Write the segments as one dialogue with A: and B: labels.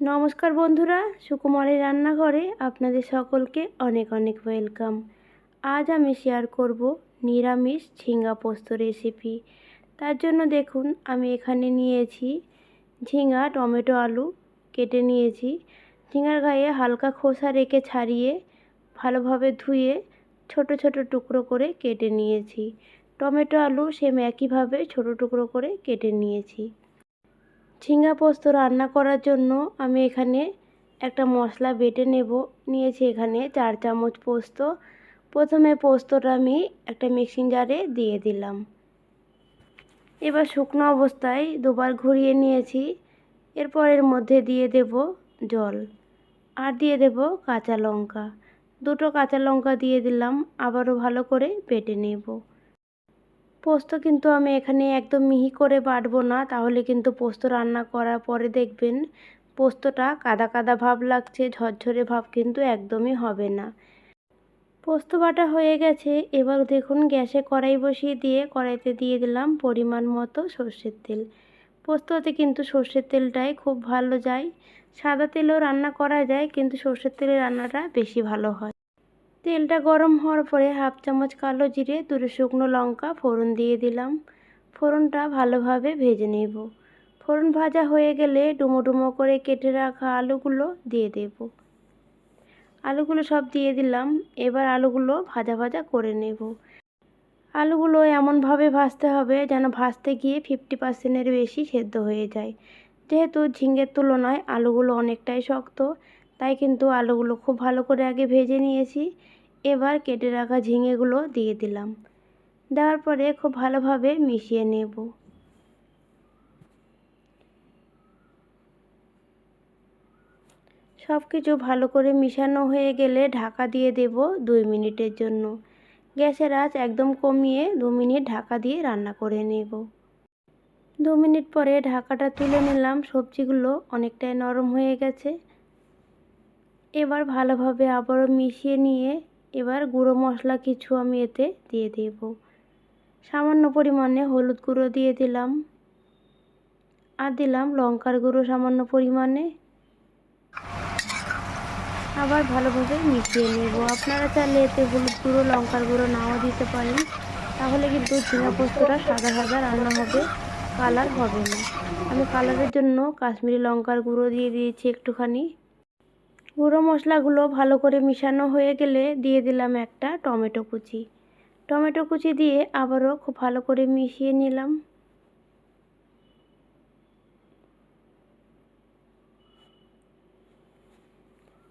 A: নমস্কার বন্ধুরা, সুকুমারের রান্নাঘরে আপনাদের সকলকে অনেক অনেক ওয়েলকাম। আজ আমি শেয়ার করব নিরামিষ ঝিঙ্গা পোস্ত রেসিপি। তার জন্য দেখুন, আমি এখানে নিয়েছি ঝিঙ্গা, টমেটো, আলু কেটে নিয়েছি। ঝিঙ্গার গায়ে হালকা খোসা রেখে ছাড়িয়ে ভালোভাবে ধুয়ে ছোট ছোট টুকরো করে কেটে নিয়েছি। টমেটো, আলু সেম একইভাবে ছোট টুকরো করে কেটে নিয়েছি। ঝিঙ্গা পোস্ত রান্না করার জন্য আমি এখানে একটা মশলা বেটে নেব। নিয়েছি এখানে চার চামচ পোস্ত। প্রথমে পোস্তটা আমি একটা মিক্সিং জারে দিয়ে দিলাম। এবার শুকনো অবস্থায় দুবার ঘুরিয়ে নিয়েছি। এরপর এর মধ্যে দিয়ে দেব জল আর দিয়ে দেব কাঁচা লঙ্কা। দুটো কাঁচা লঙ্কা দিয়ে দিলাম। আবারও ভালো করে বেটে নেব। পোস্ত কিন্তু আমি এখানে একদম মিহি করে বাটবো না, তাহলে কিন্তু পোস্ত রান্না করার পরে দেখবেন পোস্তটা কাদা কাদা ভাব লাগছে, ঝরঝরে ভাব কিন্তু একদমই হবে না। পোস্ত বাটা হয়ে গেছে, এবার দেখুন গ্যাসে কড়াই বসিয়ে দিয়ে কড়াইতে দিয়ে দিলাম পরিমাণ মতো সর্ষের তেল। পোস্ততে কিন্তু সর্ষের তেলটাই খুব ভালো যায়, সাদা তেলেও রান্না করা যায়, কিন্তু সর্ষের তেলের রান্নাটা বেশি ভালো হয়। তেলটা গরম হওয়ার পরে হাফ চামচ কালো জিরে, দুটো শুকনো লঙ্কা, ফোড়ন দিয়ে দিলাম। ফোড়নটা ভালোভাবে ভেজে নেব। ফোড়ন ভাজা হয়ে গেলে ডুমো ডুমো করে কেটে রাখা আলুগুলো দিয়ে দেব। আলুগুলো সব দিয়ে দিলাম। এবার আলুগুলো ভাজা ভাজা করে নেব। আলুগুলো এমনভাবে ভাজতে হবে যেন ভাজতে গিয়ে ফিফটি পার্সেন্টের বেশি সেদ্ধ হয়ে যায়। যেহেতু ঝিঙ্গের তুলনায় আলুগুলো অনেকটাই শক্ত তাই কিন্তু আলুগুলো খুব ভালো করে আগে ভেজে নিয়েছি। এবার কেটে রাখা ঝিঙেগুলো দিয়ে দিলাম। দেওয়ার পরে খুব ভালোভাবে মিশিয়ে নেব। সব কিছু ভালো করে মিশানো হয়ে গেলে ঢাকা দিয়ে দেব দুই মিনিটের জন্য। গ্যাসের আঁচ একদম কমিয়ে দু মিনিট ঢাকা দিয়ে রান্না করে নেব। দু মিনিট পরে ঢাকাটা তুলে নিলাম। সবজিগুলো অনেকটাই নরম হয়ে গেছে। এবার ভালোভাবে আবারও মিশিয়ে নিয়ে এবার গুঁড়ো মশলা কিছু আমি এতে দিয়ে দেব। সামান্য পরিমাণে হলুদ গুঁড়ো দিয়ে দিলাম। আর দিলাম লঙ্কার গুঁড়ো সামান্য পরিমাণে। আবার ভালোভাবে মিশিয়ে নেব। আপনারা চাইলে এতে হলুদ গুঁড়ো, লঙ্কার গুঁড়ো নাও দিতে পারেন। তাহলে কিন্তু ঝিঙা পোস্তটা সাদা সাদা রান্না হবে, কালার হবে না। আমি কালারের জন্য কাশ্মীরি লঙ্কার গুঁড়ো দিয়ে দিয়েছি একটুখানি। গুঁড়ো মশলাগুলো ভালো করে মিশানো হয়ে গেলে দিয়ে দিলাম একটা টমেটো কুচি। টমেটো কুচি দিয়ে আবারও খুব ভালো করে মিশিয়ে নিলাম।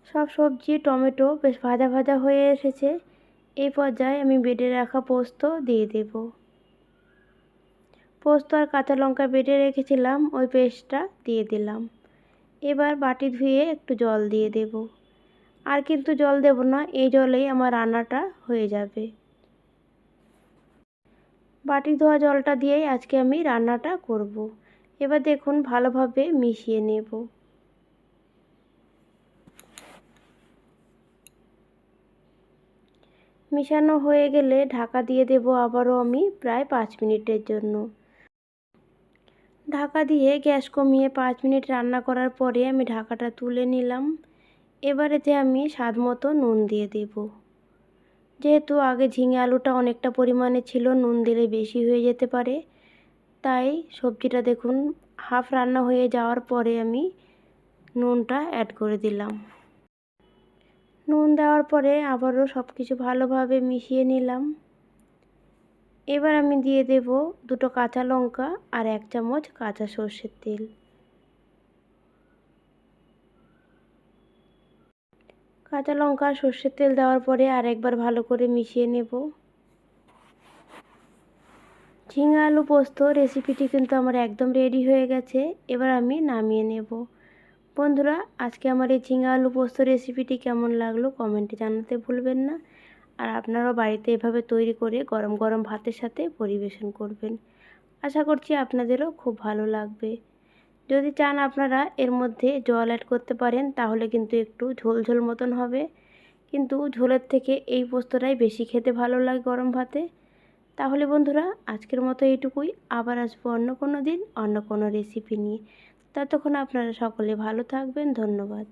A: সব সবজি, টমেটো বেশ ভাজা ভাজা হয়ে এসেছে। এই পর্যায়ে আমি বেটে রাখা পোস্ত দিয়ে দেব। পোস্ত আর কাঁচা লঙ্কা বেটে রেখেছিলাম, ওই পেস্টটা দিয়ে দিলাম। এবার বাটি ধুয়ে একটু জল দিয়ে দেব। আর কিন্তু জল দেব না, এই জলেই আমার রান্নাটা হয়ে যাবে। বাটি ধোয়া জলটা দিয়েই আজকে আমি রান্নাটা করব। এবার দেখুন ভালোভাবে মিশিয়ে নেব। মিশানো হয়ে গেলে ঢাকা দিয়ে দেব আবারও আমি প্রায় পাঁচ মিনিটের জন্য। ঢাকা দিয়ে গ্যাস কমিয়ে পাঁচ মিনিট রান্না করার পরে আমি ঢাকাটা তুলে নিলাম। এবারেতে আমি স্বাদ মতো নুন দিয়ে দেব। যেহেতু আগে ঝিঙে আলুটা অনেকটা পরিমাণে ছিল, নুন দিলে বেশি হয়ে যেতে পারে। তাই সবজিটা দেখুন, হাফ রান্না হয়ে যাওয়ার পরে আমি নুনটা অ্যাড করে দিলাম। নুন দেওয়ার পরে আবারও সব কিছু ভালোভাবে মিশিয়ে নিলাম। এবার আমি দিয়ে দেব দুটো কাঁচা লঙ্কা আর এক চামচ কাঁচা সর্ষের তেল। কাঁচা লঙ্কা আর সর্ষের তেল দেওয়ার পরে আর একবার ভালো করে মিশিয়ে নেব। ঝিঙা আলু পোস্ত রেসিপিটি কিন্তু আমার একদম রেডি হয়ে গেছে, এবার আমি নামিয়ে নেব। বন্ধুরা, আজকে আমার এই ঝিঙা আলু পোস্ত রেসিপিটি কেমন লাগল কমেন্টে জানাতে ভুলবেন না। আর আপনারাও বাড়িতে এভাবে তৈরি করে গরম গরম ভাতের সাথে পরিবেশন করবেন। আশা করছি আপনাদেরও খুব ভালো লাগবে। যদি চান আপনারা এর মধ্যে জল অ্যাড করতে পারেন, তাহলে কিন্তু একটু ঝোল ঝোল মতন হবে। কিন্তু ঝোলের থেকে এই পোস্তটাই বেশি খেতে ভালো লাগে গরম ভাতে। তাহলে বন্ধুরা, আজকের মতো এইটুকুই। আবার আসব অন্য কোনো দিন, অন্য কোনো রেসিপি নিয়ে। ততক্ষণ আপনারা সকলে ভালো থাকবেন। ধন্যবাদ।